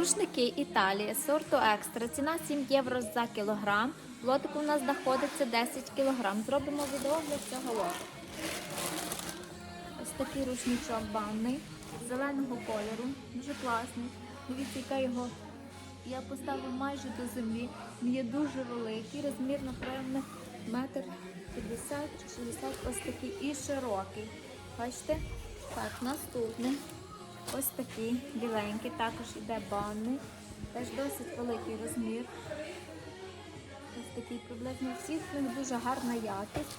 Рушники Італія, сорту екстра. Ціна 7 євро за кілограм. Лотик у нас знаходиться 10 кілограм. Зробимо відеогляд цього лоту. Ось такий рушничок банний, зеленого кольору, дуже класний. Дивіться, яка його. Я поставила майже до землі. Він є дуже великий, розмір, напевно, метр 50 чи 60, ось такий і широкий. Бачите? Так, наступний. Ось такий біленький, також іде банний. Теж досить великий розмір. Ось такий приблизно всіх них дуже гарна якість.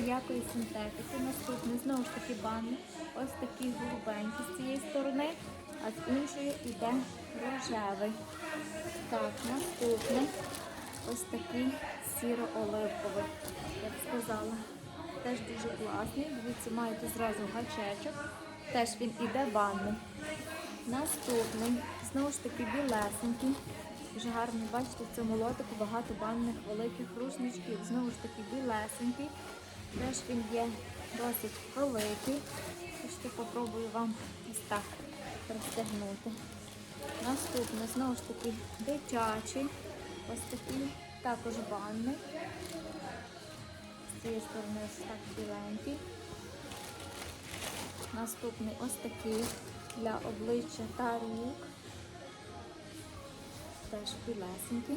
Ніякої синтетики. Наступний знову ж таки банний. Ось такий голубенький з цієї сторони, а з іншої йде рожевий. Так, наступний. Ось такий сіро-оливковий, я б сказала. Теж дуже класний. Дивіться, маєте зразу гачечок. Теж він іде банний. Наступний, знову ж таки, білесенький. Дуже гарний, бачите, в цьому лотику багато банних великих рушничків. Знову ж таки, білесенький. Теж він є досить великий. Ще попробую вам ось так розтягнути. Наступний, знову ж таки, дитячий. Ось такий, також банний. З цієї сторони ось так біленький. Наступний ось такий для обличчя та рук. Теж білесенький.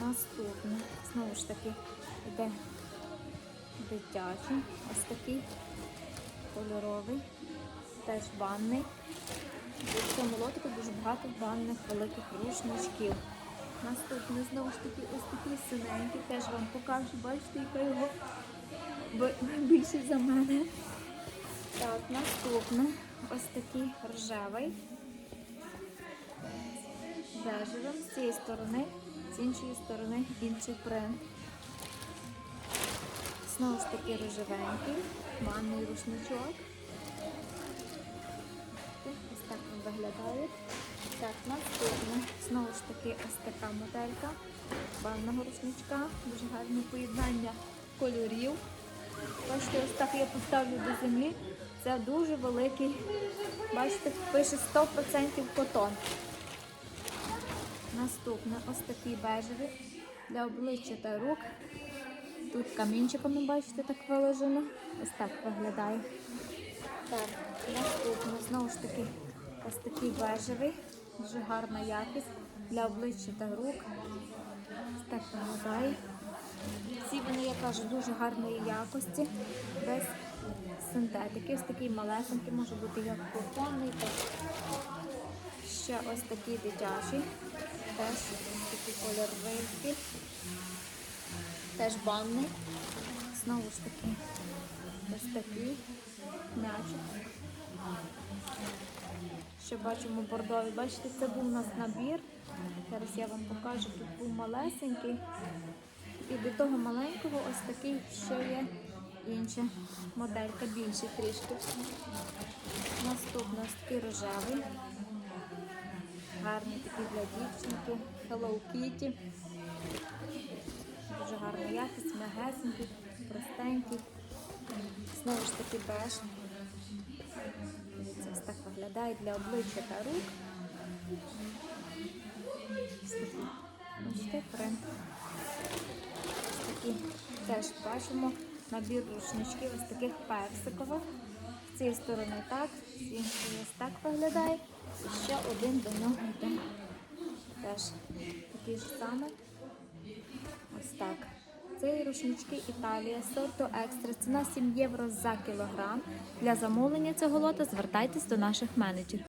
Наступний, знову ж таки, йде дитячий, ось такий кольоровий, теж банний. В цьому лотику дуже багато банних великих рушничків. Наступний, знову ж таки, ось такий синенький, теж вам покажу, бачите, яка його більше за мене. Так, наступне ось такий рожевий. Бежевим з цієї сторони, з іншої сторони інший принт. Знову ж таки рожевенький, манний рушничок. Ось так він виглядає. Так, наступне. Знову ж таки ось така моделька банного рушничка. Дуже гарне поєднання кольорів. Бачите, ось так я поставлю до землі. Це дуже великий, бачите, пише 100% котон. Наступне ось такий бежевий для обличчя та рук. Тут камінчиками, бачите, так виложено. Ось так виглядає. Так, наступне, знову ж таки, ось такий бежевий, дуже гарна якість для обличчя та рук. Ось так виглядає. Всі вони, я кажу, дуже гарної якості, без синтетики. Ось такий малесенький, може бути як кухонний. Ще ось такий дитячий, теж ось такий колір вильки, теж банний. Знову ж таки, ось такий м'ячик. Ще бачимо бордовий. Бачите, це був у нас набір. Зараз я вам покажу, тут був малесенький. І до того маленького ось такий ще є інша моделька, більший трішки. Наступний ось такий рожевий. Гарний такий для дівчинки. Hello Kitty. Дуже гарна якість, м'ягесенький, простенький. Знову ж таки беж. Ось так виглядає для обличчя та рук. Ось такий. Принт. Теж бачимо набір рушничків ось таких персикових. З цієї сторони так, з іншої ось так виглядає. І ще один до нього йде. Теж такий ж самий. Ось так. Це рушнички Італія, сорту екстра. Ціна 7 євро за кілограм. Для замовлення цього лота звертайтесь до наших менеджерів.